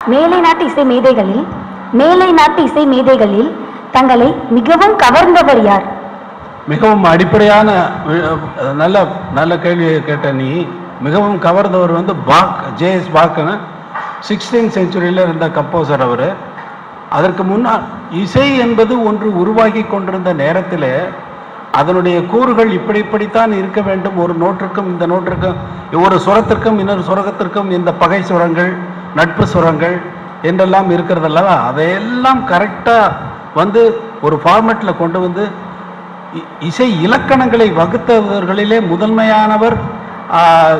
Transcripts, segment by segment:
மேலை நாட்டு இசை மேதைகளில் மேலை நாட்டு இசை மேதைகளில் தங்களை மிகவும் கவர்ந்தவர் யார்? மிகவும் அடிப்படையான நல்ல நல்ல கேள்வியை கேட்ட நீ மிகவும் கவர்ந்தவர் வந்து பாக் ஜேஎஸ் பாக்னு சிக்ஸ்டீன் செஞ்சுரியில் இருந்த கம்போசர் அவர். அதற்கு முன்னால் இசை என்பது ஒன்று உருவாகி கொண்டிருந்த நேரத்தில் அதனுடைய கூறுகள் இப்படி இப்படித்தான் இருக்க வேண்டும். ஒரு நோட்டிற்கும் இந்த நோட்டிற்கும் ஒரு சுரத்திற்கும் இன்னொரு சுரகத்திற்கும் இந்த பகை சுரங்கள் நட்பு சுரங்கள் என்றெல்லாம் இருக்கிறதல்லவா அதையெல்லாம் கரெக்டாக வந்து ஒரு ஃபார்மேட்டில் கொண்டு வந்து இ- இசை இலக்கணங்களை வகுத்தவர்களிலே முதன்மையானவர்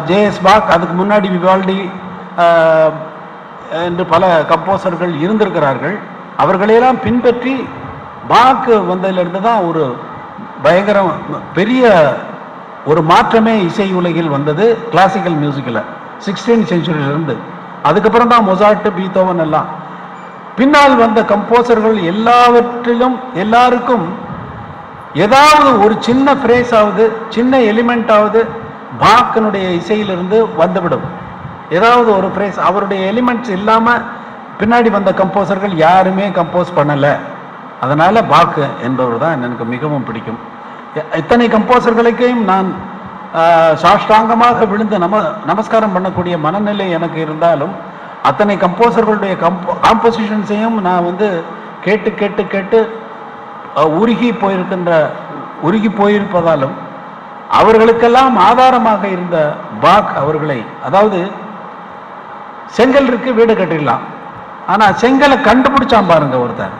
ஜேஎஸ் பாக் அதுக்கு முன்னாடி விவால்டி என்று பல கம்போசர்கள் இருந்திருக்கிறார்கள். அவர்களையெல்லாம் பின்பற்றி பாக்கு வந்ததிலிருந்து தான் ஒரு பயங்கர பெரிய ஒரு மாற்றமே இசை உலகில் வந்தது கிளாசிக்கல் மியூசிக்கில் சிக்ஸ்டீன் செஞ்சுரியிலிருந்து அதுக்கப்புறம் தான் மொசாட்டு பீத்தோவன் எல்லாம். பின்னால் வந்த கம்போசர்கள் எல்லாவற்றிலும் எல்லாருக்கும் ஏதாவது ஒரு சின்ன ஃப்ரேஸ் ஆகுது சின்ன எலிமெண்ட் ஆகுது பாக்கனுடைய இசையிலிருந்து வந்துவிடும். ஏதாவது ஒரு ஃப்ரேஸ் அவருடைய எலிமெண்ட்ஸ் இல்லாமல் பின்னாடி வந்த கம்போசர்கள் யாருமே கம்போஸ் பண்ணலை. அதனால் பாக்கு என்பவர் தான் எனக்கு மிகவும் பிடிக்கும். இத்தனை கம்போசர்களுக்கையும் நான் சாஷ்டாங்கமாக விழுந்து நம நமஸ்காரம் பண்ணக்கூடிய மனநிலை எனக்கு இருந்தாலும் அத்தனை கம்போசர்களுடைய கம்போ காம்போசிஷன்ஸையும் நான் வந்து கேட்டு கேட்டு கேட்டு உருகி போயிருக்கின்ற உருகி போயிருப்பதாலும் அவர்களுக்கெல்லாம் ஆதாரமாக இருந்த பாக் அவர்களை அதாவது செங்கல் இருக்கு வீடு கட்டிடலாம். ஆனால் செங்கலை கண்டுபிடிச்சான் பாருங்க ஒருத்தர்.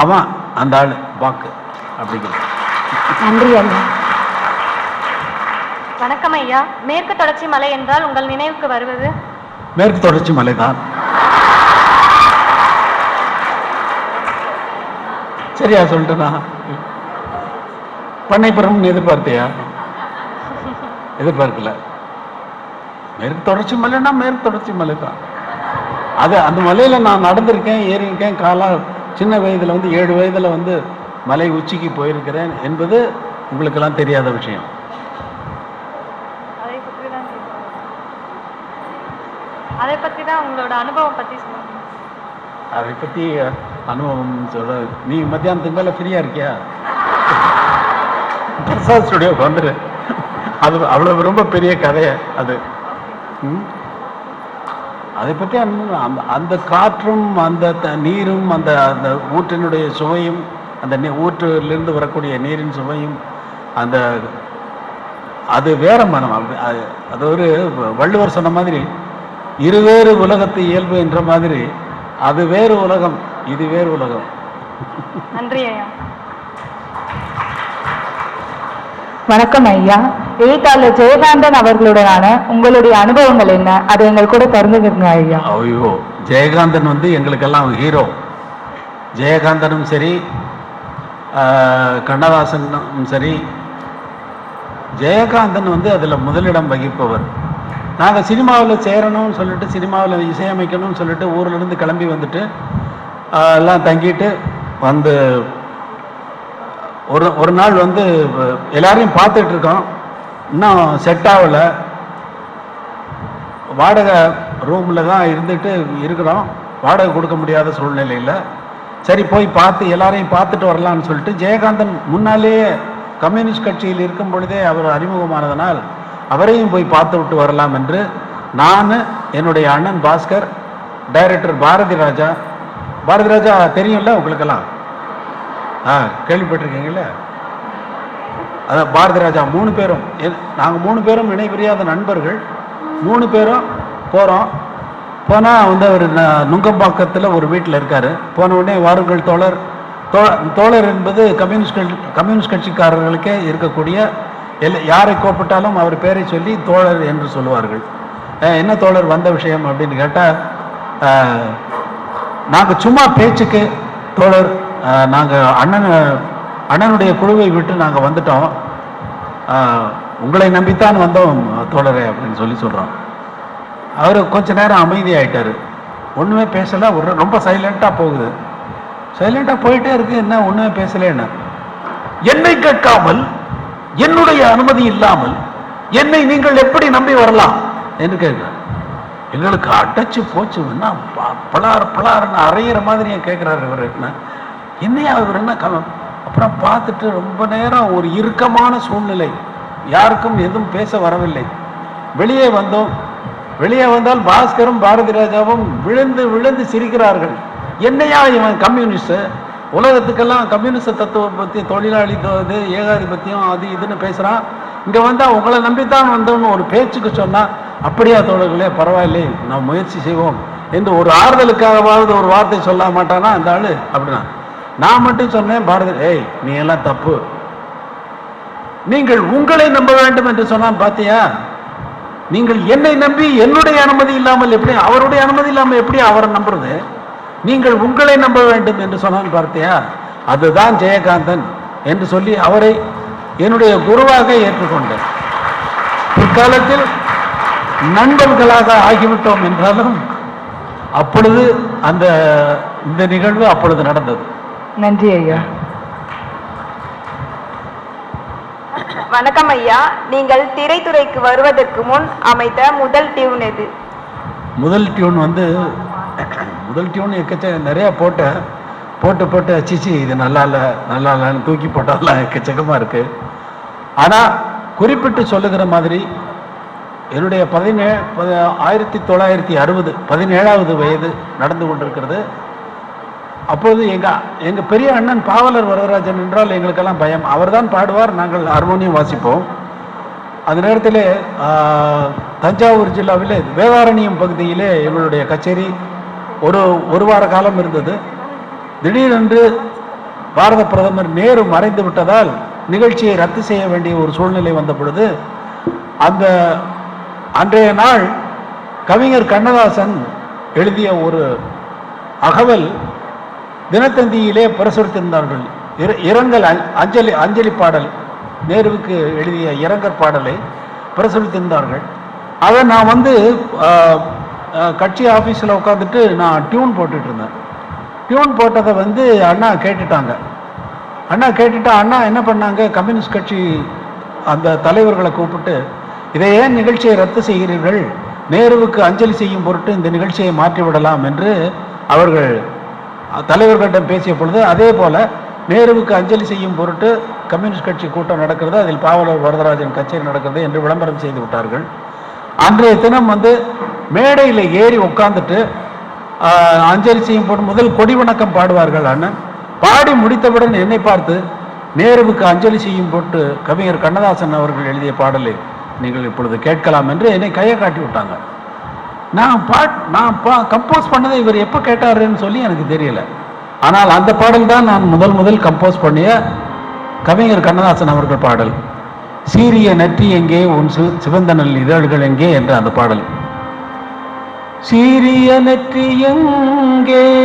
அவன் அந்த ஆள் பாக்கு. அப்படிங்கிற நன்றி வணக்கம் ஐயா. மேற்கு தொடர்ச்சி மலை என்றால் உங்கள் நினைவுக்கு வருவது? மேற்கு தொடர்ச்சி மலைதான். சரியா சொல்லிட்டுனா? பண்ணைப்புறம் எதிர்பார்த்தியா? எதிர்பார்க்கல. மேற்கு தொடர்ச்சி மலைன்னா மேற்கு தொடர்ச்சி மலை தான் அது அந்த மலையில நான் நடந்திருக்கேன் ஏறியிருக்கேன் காலா சின்ன வயதுல வந்து ஏழு வயதுல வந்து மலை உச்சிக்கு போயிருக்கிறேன் என்பது உங்களுக்கெல்லாம் தெரியாத விஷயம் அதை பற்றி தான் கேட்கிறேன். அதை பற்றி தான் உங்களோட அனுபவம் பற்றி சொல்லுங்க. அதை பற்றி அனுபவம் சொல்ல நீ மத்தியானத்துக்கு மேலே ஃப்ரீயாக இருக்கியா? பிரசாத் ஸ்டுடியோக்கு வந்துடு அது அவ்வளோ ரொம்ப பெரிய கதை அது? அதை பற்றி அந்த அந்த காற்றும் அந்த நீரும் அந்த அந்த ஊற்றினுடைய சுவையும் அந்த ஊற்றிலிருந்து வரக்கூடிய நீரின் சுவையும் அந்த அது வேற மனம். அது- அது ஒரு வள்ளுவர் சொன்ன மாதிரி இருவேறு உலகத்து இயல்பு என்ற மாதிரி அது வேறு உலகம் இது வேறு உலகம். நன்றி ஐயா. வணக்கம் ஐயா. எழுத்தாளர் ஜெயகாந்தன் அவர்களுடனான உங்களுடைய அனுபவங்கள் என்ன? அதை எங்கள் கூட பகிர்ந்துக்கிறங்க ஐயா. ஐயோ ஜெயகாந்தன் வந்து எங்களுக்கெல்லாம் ஹீரோ ஜெயகாந்தனும் சரி ஆஹ், கண்ணதாசனும் சரி ஜெயகாந்தன் வந்து அதில் முதலிடம் வகிப்பவர். நாங்கள் சினிமாவில் சேரணும்னு சொல்லிட்டு சினிமாவில் இசையமைக்கணும்னு சொல்லிட்டு ஊர்லேருந்து கிளம்பி வந்துட்டு எல்லாம் தங்கிட்டு வந்து ஒரு ஒரு நாள் வந்து எல்லாரையும் பார்த்துட்டு இருக்கோம். இன்னும் செட் ஆகலை. வாடகை ரூமில் தான் இருந்துட்டு இருக்கிறோம். வாடகை கொடுக்க முடியாத சூழ்நிலையில். சரி போய் பார்த்து எல்லாரையும் பார்த்துட்டு வரலாம்னு சொல்லிட்டு ஜெயகாந்தன் முன்னாலேயே கம்யூனிஸ்ட் கட்சியில் இருக்கும் பொழுதே அவர் அறிமுகமானதனால் அவரையும் போய் பார்த்து விட்டு வரலாம் என்று நான் என்னுடைய அண்ணன் பாஸ்கர் டைரக்டர் பாரதி ராஜா. பாரதி ராஜா தெரியும்ல உங்களுக்கெல்லாம்? ஆ கேள்விப்பட்டிருக்கீங்களே அதான் பாரதி ராஜா மூணு பேரும். நாங்கள் மூணு பேரும் இணைபிரியாத நண்பர்கள். மூணு பேரும் போகிறோம் போனால் வந்து அவர் ந- நுங்கம்பாக்கத்தில் ஒரு வீட்டில் இருக்கார். போன உடனே வாருங்கள் தோழர். தோ தோழர் என்பது கம்யூனிஸ்ட் கம்யூனிஸ்ட் கட்சிக்காரர்களுக்கே இருக்கக்கூடிய யாரை கூப்பிட்டாலும் அவர் பேரை சொல்லி தோழர் என்று சொல்லுவார்கள். என்ன தோழர் வந்த விஷயம் அப்படின்னு கேட்டால் நாங்கள் சும்மா பேச்சுக்கு தோழர் நாங்கள் அண்ணன் அண்ணனுடைய குழுவை விட்டு நாங்கள் வந்துட்டோம். உங்களை நம்பித்தான் வந்தோம் தோழரே அப்படின்னு சொல்லி சொல்கிறோம் அவர் கொஞ்ச நேரம் அமைதியாகிட்டார் ஒன்றுமே பேசலை ஒரு ரொம்ப சைலண்ட்டாக போகுது. சைலண்ட்டாக போயிட்டே இருக்கு என்ன ஒன்றுமே பேசலேன்னு. என்னை கேட்காமல் என்னுடைய அனுமதி இல்லாமல் என்னை நீங்கள் எப்படி நம்பி வரலாம்? என்று கேட்கிறார். எங்களுக்கு அடைச்சு போச்சுன்னா பலார் பலார்னு அரையிற மாதிரி கேட்குறாரு இவர் என்ன? என்னையா இவர் என்ன கலம் அப்புறம் பார்த்துட்டு ரொம்ப நேரம் ஒரு இறுக்கமான சூழ்நிலை. யாருக்கும் எதுவும் பேச வரவில்லை. வெளியே வந்தோம். வெளியே வந்தால் பாஸ்கரும் பாரதி ராஜாவும் விழுந்து விழுந்து சிரிக்கிறார்கள். என்னையா இவன் கம்யூனிஸ்ட் உலகத்துக்கெல்லாம் கம்யூனிஸ்ட் தத்துவம் பற்றி தொழிலாளி இது ஏகாதிபத்தியம் அது இதுன்னு பேசுகிறான் இங்கே வந்தால் உங்களை நம்பித்தான் வந்தோம்னு ஒரு பேச்சுக்கு சொன்னால் அப்படியா தோழர்களே பரவாயில்லை நாம் முயற்சி செய்வோம் என்று ஒரு ஆறுதலுக்காகவாவது ஒரு வார்த்தை சொல்ல மாட்டானா அந்த ஆள்? அப்படின்னா நான் மட்டும் சொன்னேன் பாரதி ஏய் நீ எல்லாம் தப்பு. நீங்கள் உங்களை நம்ப வேண்டும் என்று சொன்னால் பார்த்தியா நீங்கள் என்னை நம்பி என்னுடைய அனுமதி இல்லாமல் எப்படி அவருடைய அனுமதி இல்லாமல் எப்படி அவரை நம்புறது? நீங்கள் உங்களை நம்ப வேண்டும் என்று சொன்னான் பார்த்தியா? அதுதான் ஜெயகாந்தன் என்று சொல்லி அவரை என்னுடைய குருவாக ஏற்றுக்கொண்டேன். பிற்காலத்தில் நண்பர்களாக ஆகிவிட்டோம் என்றாலும் அப்பொழுது அந்த இந்த நிகழ்வு அப்பொழுது நடந்தது. நன்றி ஐயா. வணக்கம் ஐயா. நீங்கள் திரைத்துறைக்கு வருவதற்கு முன் அமைத்த முதல் டியூன் எது? முதல் டியூன் வந்து முதல் டியூன் எக்கச்ச நிறைய போட்டேன். போட்டு போட்டு அச்சிச்சு இது நல்லா இல்லை நல்லா இல்லைன்னு தூக்கி போட்டாலாம் எக்கச்சக்கமாக இருக்கு. ஆனால் குறிப்பிட்டு சொல்லுகிற மாதிரி என்னுடைய பதினே பத- ஆயிரத்தி தொள்ளாயிரத்தி அறுபது பதினேழாவது வயது நடந்து கொண்டிருக்கிறது. அப்போது எங்கள் எங்கள் பெரிய அண்ணன் பாவலர் வரதராஜன் என்றால் எங்களுக்கெல்லாம் பயம். அவர் தான் பாடுவார் நாங்கள் ஹார்மோனியம் வாசிப்போம். அந்த நேரத்தில் தஞ்சாவூர் ஜில்லாவிலே வேதாரண்யம் பகுதியிலே எங்களுடைய கச்சேரி ஒரு ஒரு வார காலம் இருந்தது. திடீரென்று பாரத பிரதமர் நேரு மறைந்து விட்டதால் நிகழ்ச்சியை ரத்து செய்ய வேண்டிய ஒரு சூழ்நிலை வந்த பொழுது அந்த அன்றைய நாள் கவிஞர் கண்ணதாசன் எழுதிய ஒரு அகவல் தினத்தந்தியிலே பிரசுரித்திருந்தார்கள். இர- இரங்கல் அஞ்சலி அஞ்சலி பாடல் நேருவுக்கு எழுதிய இரங்கற் பாடலை பிரசுரித்திருந்தார்கள். அதை நான் வந்து கட்சி ஆஃபீஸில் உட்காந்துட்டு நான் டியூன் போட்டுட்டு இருந்தேன். டியூன் போட்டதை வந்து அண்ணா கேட்டுட்டாங்க. அண்ணா கேட்டுட்டு அண்ணா என்ன பண்ணாங்க? கம்யூனிஸ்ட் கட்சி அந்த தலைவர்களை கூப்பிட்டு இதை ஏன் நிகழ்ச்சியை ரத்து செய்கிறீர்கள்? நேருவுக்கு அஞ்சலி செய்யும் பொருட்டு இந்த நிகழ்ச்சியை மாற்றி விடலாம் என்று அவர்கள் தலைவர்களிடம் பேசிய பொழுது அதே போல் நேருவுக்கு அஞ்சலி செய்யும் பொருட்டு கம்யூனிஸ்ட் கட்சி கூட்டம் நடக்கிறது. அதில் பாவலர் வரதராஜன் கச்சேரி நடக்கிறது என்று விளம்பரம் செய்து விட்டார்கள். அன்றைய தினம் வந்து மேடையில் ஏறி உட்காந்துட்டு அஞ்சலி செய்யும் போது முதல் கொடி வணக்கம் பாடுவார்கள் அண்ணன். பாடி முடித்தவுடன் என்னை பார்த்து நேருவுக்கு அஞ்சலி செய்யும் போட்டு கவிஞர் கண்ணதாசன் அவர்கள் எழுதிய பாடலை நீங்கள் இப்பொழுது கேட்கலாம் என்று என்னை கையை காட்டி விட்டாங்க. நான் பாட் நான் பா கம்போஸ் பண்ணதை இவர் எப்போ கேட்டாருன்னு சொல்லி எனக்கு தெரியல. ஆனால் அந்த பாடல் தான் நான் முதல் முதல் கம்போஸ் பண்ணிய கவிஞர் கண்ணதாசன் அவர்கள் பாடல். சீரிய நற்றி எங்கே? உன் சிவந்தனல் இதழ்கள் எங்கே? என்ற அந்த பாடல். சீரிய நற்றி எங்கே?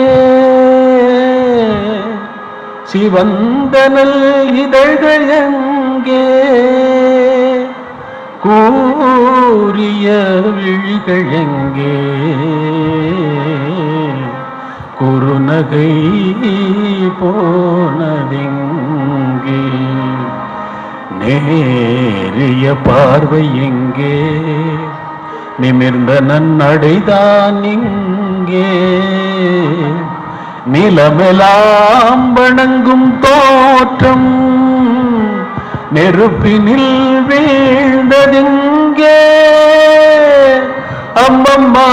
சிவந்தனல் இதழ்கள் எங்கே? கூறிய விழிகள் எங்கே? குறுநகை போனதெங்கே? நேரிய பார்வை எங்கே? நிமிர்ந்த நன்னடைதான் இங்கே. நிலமெலாம் வணங்கும் தோற்றம் நெருப்பினில் வீழ்ந்ததிங்கே? அம்மம்மா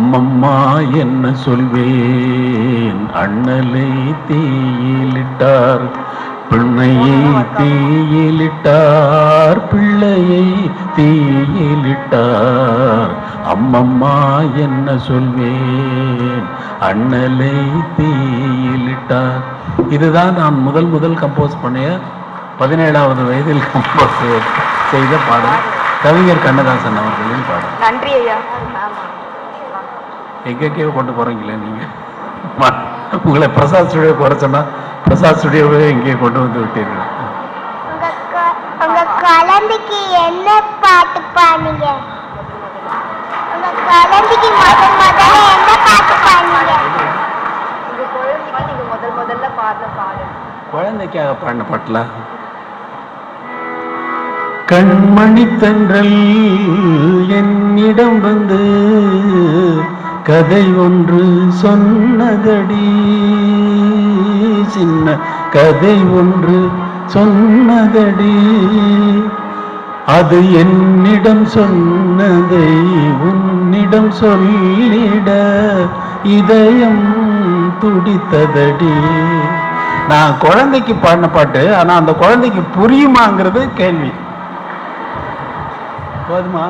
அம்மம்மா என்ன சொல்வேன்? அண்ணலை தீயிலிட்டார் பிள்ளையை தீயிலிட்டார் பிள்ளையை தீயிலிட்டார். அம்மம்மா என்ன சொல்வேன்? அண்ணலை தீயிலிட்டார். இதுதான் நான் முதல் முதல் கம்போஸ் பண்ணிய பதினேழாவது வயதில் கம்போஸ் செய்த பாடல். கவிஞர் கண்ணதாசன் அவர்களின் பாடல். நன்றி ஐயா. எங்கெங்கேயோ கொண்டு போறீங்களே நீங்க? ம- உங்களை பிரசாத் ஸ்டுடியோ குறை சொன்னா பிரசாத் ஸ்டுடியோவே எங்கேயோ கொண்டு வந்து விட்டீர்கள். குழந்தைக்கு என்ன பாட்டு பாடுங்க உங்க குழந்தைக்கு முதல் முதல்ல என்ன பாட்டு பாடுனீங்க? உங்க குழந்தைக்கு நீங்க முதல் முதல்ல பாடின பாடல் குழந்தைக்காக பாடின பாட்டுல? கண்மணி தென்றல் என்னிடம் வந்து கதை ஒன்று சொன்னதடி. சின்ன கதை ஒன்று சொன்னதடி. அது என்னிடம் சொன்னதை உன்னிடம் சொல்லிட இதயம் துடித்ததடி. நான் குழந்தைக்கு பாடின பாட்டு ஆனால் அந்த குழந்தைக்கு புரியுமாங்கிறது கேள்வி. போதுமா?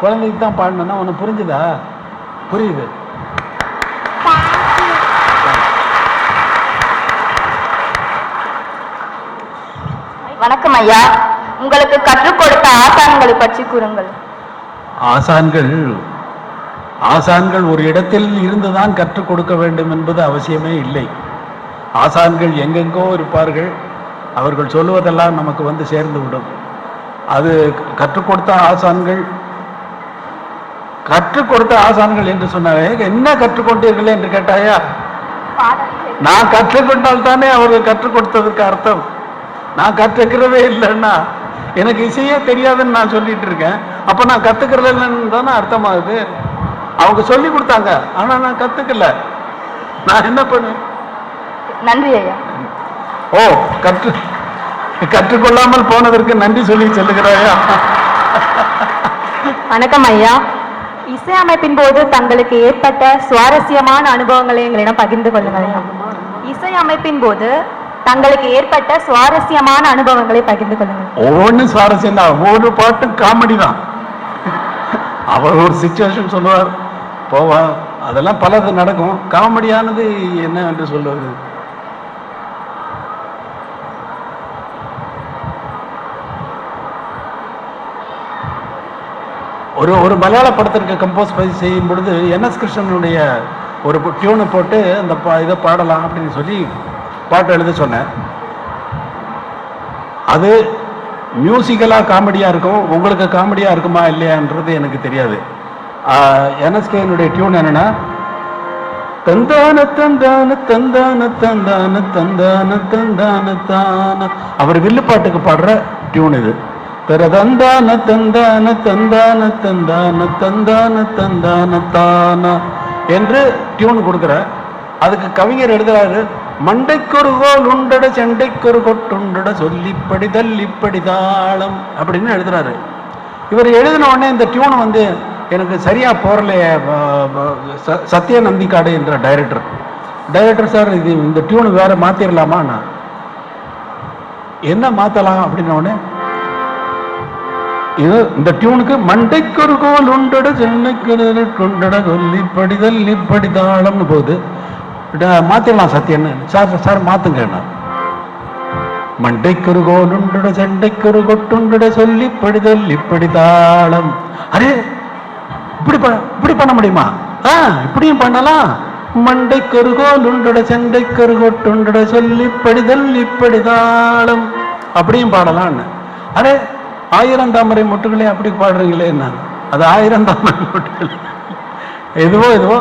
குழந்தைக்கு தான் பாடினா உனக்கு புரிஞ்சுதா? புரியுது. வணக்கம் ஐயா. உங்களுக்கு கற்றுக் கொடுத்த ஆசான்களை பற்றி கூறுங்கள். ஆசான்கள் ஆசான்கள் ஒரு இடத்தில் இருந்துதான் கற்றுக் கொடுக்க வேண்டும் என்பது அவசியமே இல்லை. ஆசான்கள் எங்கெங்கோ இருப்பார்கள். அவர்கள் சொல்லுவதெல்லாம் நமக்கு வந்து சேர்ந்து விடும் அது கற்றுக் கொடுத்த ஆசான்கள் கற்றுக் கொடுத்த ஆசான்கள் என்று சொன்னாவே என்ன கற்றுக்கொண்டீர்கள் என்று கேட்டாயா? நான் கற்றுக்கொண்டால் தானே அவர்கள் கற்றுக் கொடுத்ததற்கு அர்த்தம். நான் கற்றுக்கிறதே இல்லைன்னா எனக்கு இசையே தெரியாதுன்னு நான் சொல்லிட்டு இருக்கேன். அப்ப நான் கத்துக்கிறது இல்லைன்னு தானே அர்த்தமாகுது? அவங்க சொல்லி கொடுத்தாங்க ஆனா நான் கத்துக்கல. நான் என்ன பண்ணுவேன் நன்றி ஐயா. ஓ கற்று கற்றுக்கொள்ளாமல் போனதற்கு நன்றி சொல்லி செல்லுகிறாயா? வணக்கம் ஐயா. இசையமைப்பின் போது தங்களுக்கு ஏற்பட்ட சுவாரஸ்யமான அனுபவங்களை எங்களிடம் பகிர்ந்து கொள்ளுங்கள். இசையமைப்பின் போது தங்களுக்கு ஏற்பட்ட சுவாரஸ்யமான அனுபவங்களை பகிர்ந்து கொள்ளுங்கள். ஒவ்வொன்றும் சுவாரஸ்யம் தான். ஒவ்வொரு பாட்டும் காமெடி தான். அவர் ஒரு சுச்சுவேஷன் சொல்லுவார். போவா அதெல்லாம் பலது நடக்கும். காமெடியானது என்ன என்று சொல்லுவது? ஒரு ஒரு மலையாள படத்திற்கு கம்போஸ் பண்ணி செய்யும் பொழுது என்எஸ் கிருஷ்ணனுடைய ஒரு டியூனை போட்டு அந்த பா இதை பாடலாம் அப்படின்னு சொல்லி பாட்டு எழுத சொன்னேன். அது மியூசிக்கலாக காமெடியாக இருக்கும் உங்களுக்கு காமெடியாக இருக்குமா இல்லையான்றது எனக்கு தெரியாது. என்எஸ்கேனுடைய டியூன் என்னன்னா தந்தான தந்தான தந்தான தந்தான தந்தான தந்தான தான. அவர் வில்லுப்பாட்டுக்கு பாடுற டியூன் இது. பிற தந்தான தந்தான தந்தான தந்தான தந்தான தான என்று டியூன் கொடுக்குற. அதுக்கு கவிஞர் எழுதுறாரு மண்டைக்கொரு கோல் உண்டட செண்டைக்கொரு கொட்டுண்டட சொல்லிப்படி தள்ளிப்படி தாளம் அப்படின்னு எழுதுறாரு. இவர் எழுதின உடனே இந்த டியூன் வந்து எனக்கு சரியா போறலையே ச- சத்ய நந்திக்காடு என்ற டைரக்டர் டைரக்டர் சார் இது இந்த டியூன் வேற மாத்திரலாமா? நான் என்ன மாத்தலாம்? அப்படின்ன உடனே இது இந்த டியூனுக்கு மண்டைக்கொரு கோல் உண்டட சென்னைக்கு கொண்டட சொல்லி தள்ளிப்படி தாளம்னு போகுது இத மாத்திரலாம் சத்யன்னு சார் சார் மாத்துங்க மண்டைக்கொரு கோல் உண்டட சண்டைக்கொரு கொட்டுண்டட சொல்லி படிதல் இப்படி தாளம். அரே இப்படி இப்படி பண்ண முடியுமா? ஆ இப்படியும் பண்ணலாம். மண்டைக்கொரு கோல் உண்டட சண்டைக்கொரு கொட்டுண்டட சொல்லி படிதல் இப்படி தாளம். அப்படியும் பாடலாம்னு அரே ஆயிரம் தாமரை மொட்டுகளே அப்படி பாடுறீங்களே என்ன அது ஆயிரம் தாமரை மொட்டுகள். எதுவோ எதுவோ.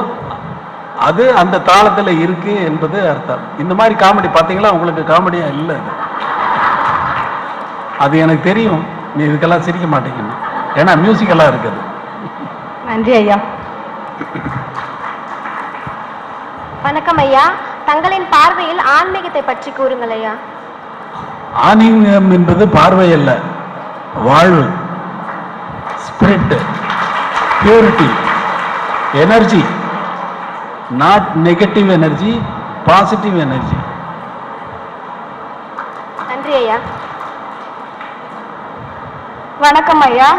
அது அந்த தாளத்துல இருக்கு என்பது அர்த்தம். இந்த மாதிரி காமெடி பாத்தீங்களா உங்களுக்கு காமெடியா? இல்லை அது. அது எனக்கு தெரியும். நீ இதுக்கெல்லாம் சிரிக்க மாட்டேங்கன்னு ஏன்னா மியூசிக்கெல்லாம் இருக்குது. நன்றி ஐயா. வணக்கம் ஐயா. தங்களின் பார்வையில் ஆன்மீகத்தை பற்றி கூறுங்கள் ஐயா. ஆன்மீகம் என்பது பார்வை அல்ல. வாழ்வு spirit purity energy not negative energy positive energy நன்றி ஐயா. வணக்கம் ஐயா.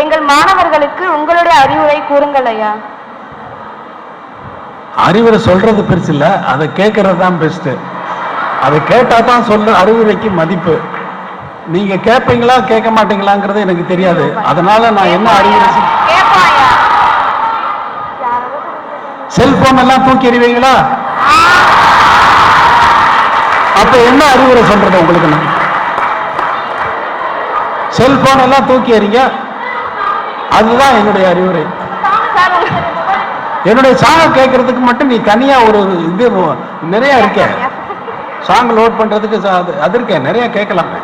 எங்கள் மாணவர்களுக்கு உங்களுடைய அறிவுரை கூறுங்கள் ஐயா. அறிவுரை சொல்றது பெருசு இல்ல அதை கேட்கறது தான் பெஸ்ட் அதை கேட்டா தான் சொல்ல அறிவுரைக்கு மதிப்பு. நீங்க கேட்பீங்களா கேட்க மாட்டீங்களாங்கிறது எனக்கு தெரியாது. அதனால நான் என்ன அறிவுரை செல்போன் எல்லாம் தூக்கி எறிவீங்களா? அப்ப என்ன அறிவுரை சொல்றது உங்களுக்கு நான்? செல்போன் எல்லாம் தூக்கி எறிங்க. அதுதான் என்னுடைய அறிவுரை. என்னுடைய சாங்கை கேட்கறதுக்கு மட்டும் நீ தனியா ஒரு இது நிறைய இருக்க. சாங் லோட் பண்றதுக்கு அது- அது இருக்க. நிறைய கேட்கலாமே.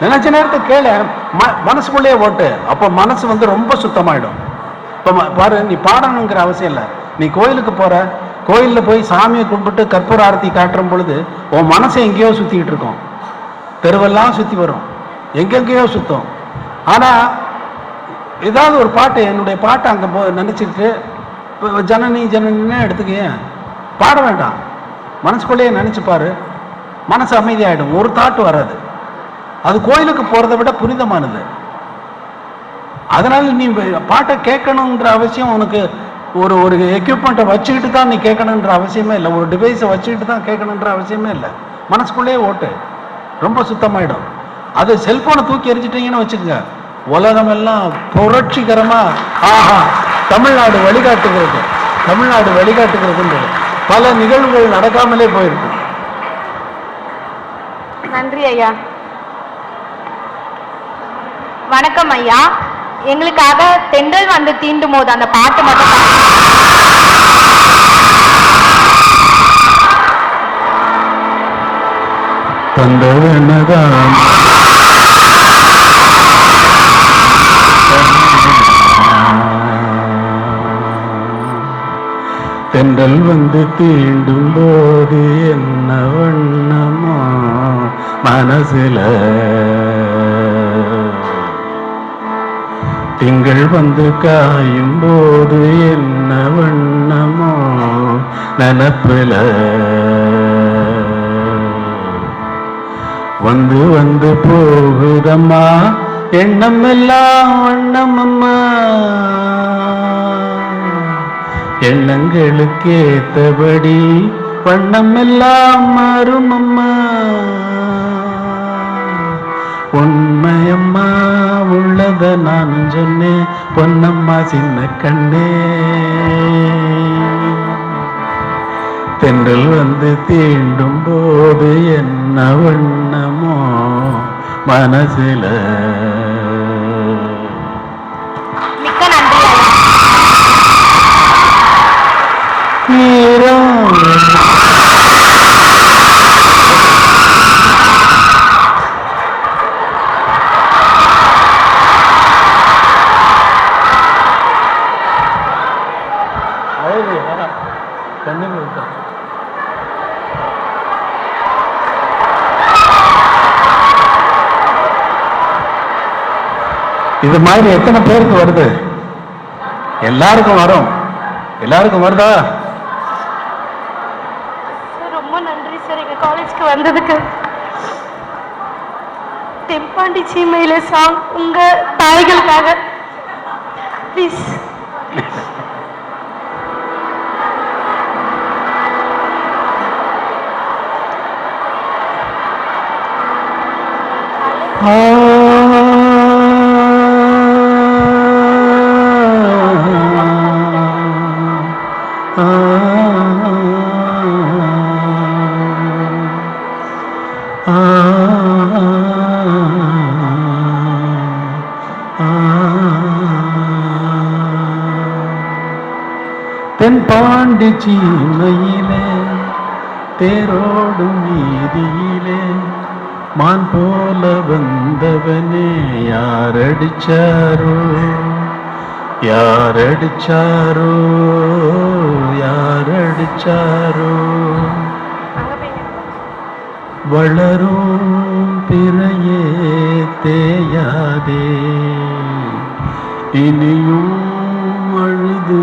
நினைச்ச நேரத்துக்கு கேள. ம- மனசுக்குள்ளேயே ஓட்டு. அப்போ மனசு வந்து ரொம்ப சுத்தமாயிடும். இப்போ பாரு நீ பாடணுங்கிற அவசியம் இல்லை. நீ கோயிலுக்கு போற. கோயிலில் போய் சாமியை கும்பிட்டு கற்பூர ஆரத்தி காட்டுற பொழுது உன் மனசை எங்கேயோ சுற்றிக்கிட்டு இருக்கும். தெருவெல்லாம் சுற்றி வரும். எங்கெங்கேயோ சுத்தம். ஆனால் ஏதாவது ஒரு பாட்டு என்னுடைய பாட்டை அங்கே போ நினச்சிட்டு இப்போ ஜனனி ஜனனின்னு எடுத்துக்க பாட வேண்டாம். மனசுக்குள்ளேயே நினைச்சு மனசு அமைதியாகிடும் ஒரு தாட்டு வராது. அது கோயிலுக்கு போறதை விட புனிதமானது. அதனால நீ பாட்டை கேட்கணுன்ற அவசியம் உனக்கு ஒரு ஒரு எக்யூப்மெண்ட்டை வச்சுக்கிட்டு தான் நீ கேட்கணுன்ற அவசியமே இல்லை. ஒரு டிவைஸை வச்சுக்கிட்டு தான் கேட்கணுன்ற அவசியமே இல்லை. மனசுக்குள்ளேயே ஓட்டு. ரொம்ப சுத்தமாயிடும். அது செல்போனை தூக்கி எரிஞ்சிட்டீங்கன்னு வச்சுக்கோங்க. உலகமெல்லாம் புரட்சிகரமா ஆஹா தமிழ்நாடு வழிகாட்டுகிறது. தமிழ்நாடு வழிகாட்டுகிறதுன்றது. பல நிகழ்வுகள் நடக்காமலே போயிருக்கு. நன்றி ஐயா. வணக்கம் ஐயா. எங்களுக்காக தென்றல் வந்து தீண்டும் போது அந்த பாட்டு மட்டும் பாடுங்க. என்னதான்? தென்றல் வந்து தீண்டும் போது என்ன வண்ணமா மனசுல? திங்கள் வந்து காயும் போது என்ன வண்ணமோ நனப்பில. வந்து வந்து போகுதம்மா எண்ணம் எல்லாம் வண்ணம் அம்மா எண்ணங்களுக்கு ஏத்தபடி வண்ணம் எல்லாம் மாறும் அம்மா உண்மையம்மா. உள்ளத நான் சொன்னேன் பொன்னம்மா சின்ன கண்ணே. தென்றல் வந்து தீண்டும் போது என்ன வண்ணமோ மனசுல. மிக்க நன்றி ஐயா நீரம் கண்ணுக்கு விட்டா இது மாதிரி எத்தனை பேருக்கு வருது? எல்லாருக்கும் வரும். எல்லாருக்கும் வருதா? ரொம்ப நன்றி சார் எங்க காலேஜ்க்கு வந்ததுக்கு. தெம்பாண்டி சீமையில சாங் உங்க தாய்களுக்காக. ப்ளீஸ் தென் பாண்டி சீமையிலே தேரோடும் வீதியிலே மான் போல வந்தவனே யாரடிச்சாரோ? யாரடிச்சாரோ? யாரடிச்சாரோ? வளரும் பிறையே தேயாதே இனியும் அழுது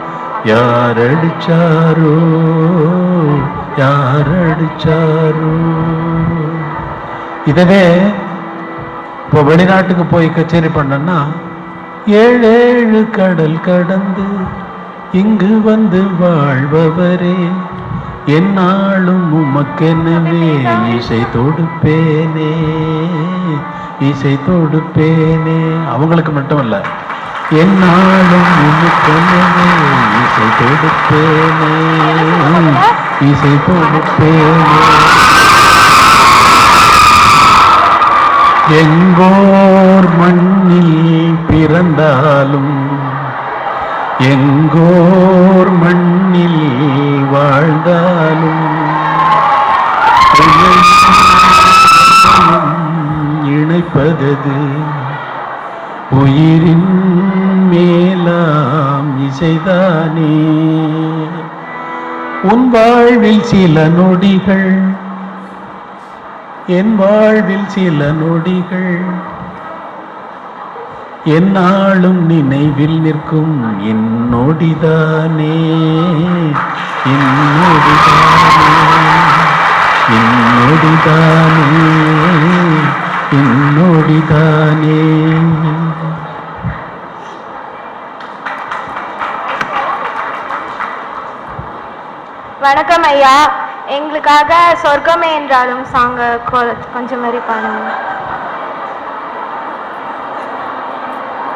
யாரடிச்சாரோ? யாரடிச்சாரோ? இதவே இப்போ வெளிநாட்டுக்கு போய் கச்சேரி பண்ணேன்னா ஏழேழு கடல் கடந்து இங்கு வந்து வாழ்பவரே. என்னாலும் உமக்கெனவே இசை தொடுப்பேனே. இசை தொடுப்பேனே. அவங்களுக்கு மட்டுமல்ல என்னாலும் இசை தொடுப்பேனே இசை தொடுப்பேனே எங்கோர் மண்ணில் பிறந்தாலும் எங்கோர் மண்ணில் வாழ்ந்தாலும் இணைப்பதது உயிரின் மேலாம் இசைதானே. உன் வாழ்வில் சில நொடிகள் என் வாழ்வில் சில நொடிகள் என்னாலும் நினைவில் நிற்கும் என் நொடிதானே. என் நொடிதானே என் நொடிதானே. என்னோடிதானே? வணக்கம் ஐயா. எங்களுக்காக சொர்க்கமே என்றாலும் சாங்க கொஞ்சம் மாதிரி பாடுங்க